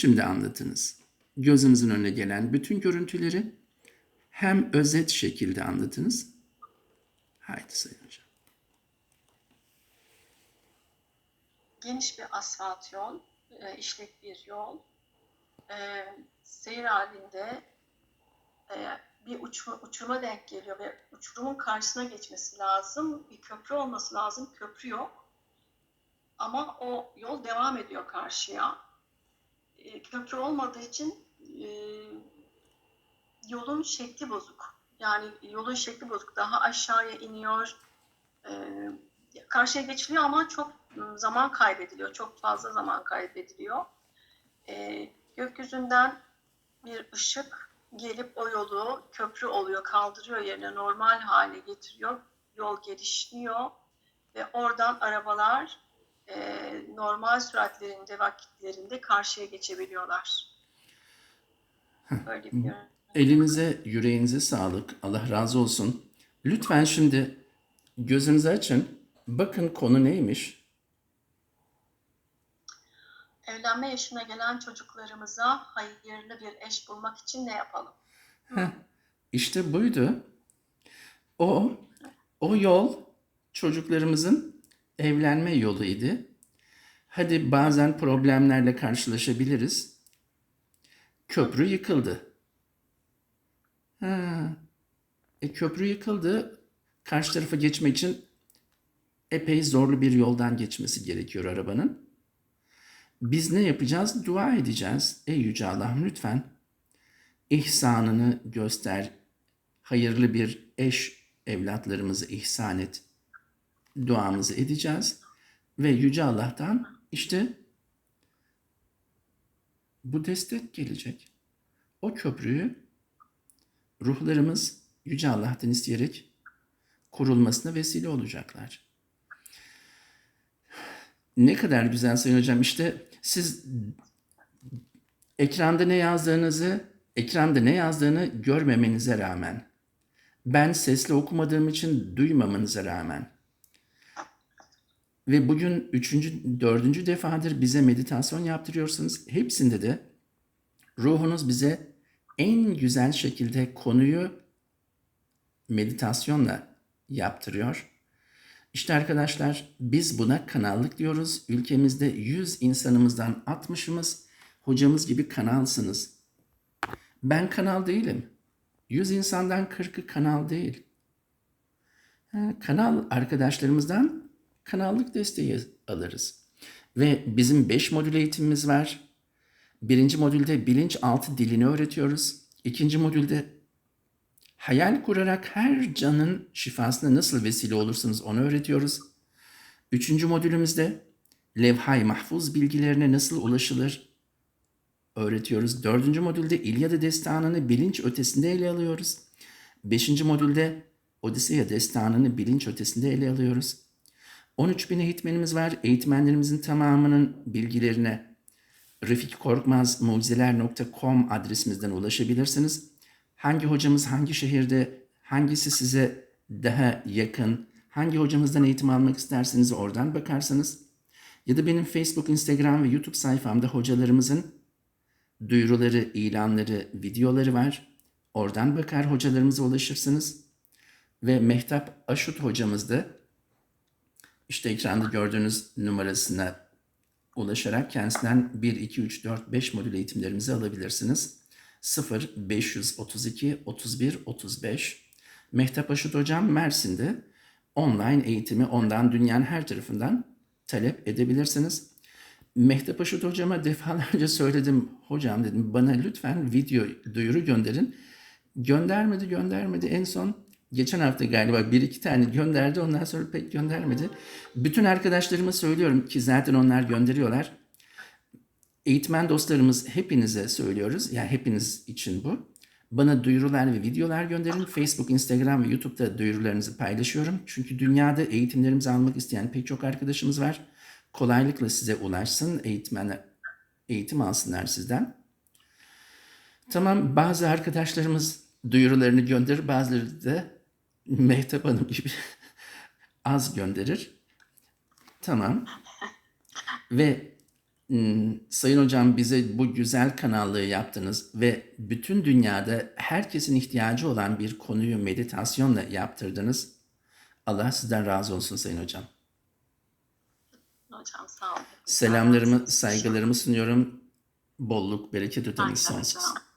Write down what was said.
Şimdi anlatınız. Gözünüzün önüne gelen bütün görüntüleri hem özet şekilde anlatınız. Haydi Sayın Hocam. geniş bir asfalt yol, e, işlek bir yol. E, seyir halinde e, bir uçma, uçuruma denk geliyor ve uçurumun karşısına geçmesi lazım. Bir köprü olması lazım. Köprü yok. Ama o yol devam ediyor karşıya. E, köprü olmadığı için e, yolun şekli bozuk. Yani yolun şekli bozuk. Daha aşağıya iniyor. E, karşıya geçiliyor ama çok zaman kaybediliyor. Çok fazla zaman kaybediliyor. Ee, gökyüzünden bir ışık gelip o yolu köprü oluyor, kaldırıyor yerine normal hale getiriyor. Yol genişliyor ve oradan arabalar e, normal süratlerinde, vakitlerinde karşıya geçebiliyorlar. Böyle bir. Elinize, yüreğinize sağlık. Allah razı olsun. Lütfen şimdi gözünüzü açın. Bakın konu neymiş? Evlenme yaşına gelen çocuklarımıza hayırlı bir eş bulmak için ne yapalım? Heh, işte buydu. O, o yol çocuklarımızın evlenme yoluydu. Hadi bazen problemlerle karşılaşabiliriz. Köprü yıkıldı. Ha, e, köprü yıkıldı. Karşı tarafa geçmek için epey zorlu bir yoldan geçmesi gerekiyor arabanın. Biz ne yapacağız? Dua edeceğiz. Ey Yüce Allah'ım lütfen ihsanını göster. Hayırlı bir eş evlatlarımızı ihsan et. Duamızı edeceğiz. Ve Yüce Allah'tan işte bu destek gelecek. O köprüyü ruhlarımız Yüce Allah'tan isteyerek kurulmasına vesile olacaklar. Ne kadar güzel Sayın Hocam. İşte siz ekranda ne yazdığınızı, ekranda ne yazdığını görmemenize rağmen, ben sesli okumadığım için duymamanıza rağmen ve bugün üçüncü, dördüncü defadır bize meditasyon yaptırıyorsunuz. Hepsinde de ruhunuz bize en güzel şekilde konuyu meditasyonla yaptırıyor. İşte arkadaşlar biz buna kanallık diyoruz. Ülkemizde 100 insanımızdan 60'ımız hocamız gibi kanalsınız. Ben kanal değilim. 100 insandan 40'ı kanal değil. Kanal arkadaşlarımızdan kanallık desteği alırız. Ve bizim 5 modül eğitimimiz var. Birinci modülde bilinçaltı dilini öğretiyoruz. İkinci modülde hayal kurarak her canın şifasına nasıl vesile olursunuz onu öğretiyoruz. Üçüncü modülümüzde levhay mahfuz bilgilerine nasıl ulaşılır öğretiyoruz. Dördüncü modülde İlyada destanını bilinç ötesinde ele alıyoruz. Beşinci modülde Odiseya destanını bilinç ötesinde ele alıyoruz. 13 bin eğitmenimiz var. Eğitmenlerimizin tamamının bilgilerine Refik Korkmaz mucizeler.com adresimizden ulaşabilirsiniz. Hangi hocamız hangi şehirde, hangisi size daha yakın, hangi hocamızdan eğitim almak isterseniz oradan bakarsanız ya da benim Facebook, Instagram ve YouTube sayfamda hocalarımızın duyuruları, ilanları, videoları var. Oradan bakar hocalarımıza ulaşırsınız. Ve Mehtap Aşut hocamız da işte ekranda gördüğünüz numarasına ulaşarak kendisinden 1, 2, 3, 4, 5 modül eğitimlerimizi alabilirsiniz. 0 532 31 35 Mehtap Aşut Hocam Mersin'de online eğitimi ondan dünyanın her tarafından talep edebilirsiniz. Mehtap Aşut Hocama defalarca söyledim. Hocam dedim bana lütfen video duyuru gönderin. Göndermedi göndermedi. En son geçen hafta galiba bir iki tane gönderdi. Ondan sonra pek göndermedi. Bütün arkadaşlarıma söylüyorum ki zaten onlar gönderiyorlar. Eğitmen dostlarımız hepinize söylüyoruz. Yani hepiniz için bu. Bana duyurular ve videolar gönderin. Facebook, Instagram ve YouTube'da duyurularınızı paylaşıyorum. Çünkü dünyada eğitimlerimizi almak isteyen pek çok arkadaşımız var. Kolaylıkla size ulaşsın. Eğitmen, eğitim alsınlar sizden. Tamam bazı arkadaşlarımız duyurularını gönderir. Bazıları da Mehtap Hanım gibi az gönderir. Tamam. Ve Sayın hocam bize bu güzel kanallığı yaptınız ve bütün dünyada herkesin ihtiyacı olan bir konuyu meditasyonla yaptırdınız. Allah sizden razı olsun Sayın hocam. Hocam sağ olun. Selamlarımı, saygılarımı sunuyorum. Bolluk, bereket öteniz sonsuz. hocam.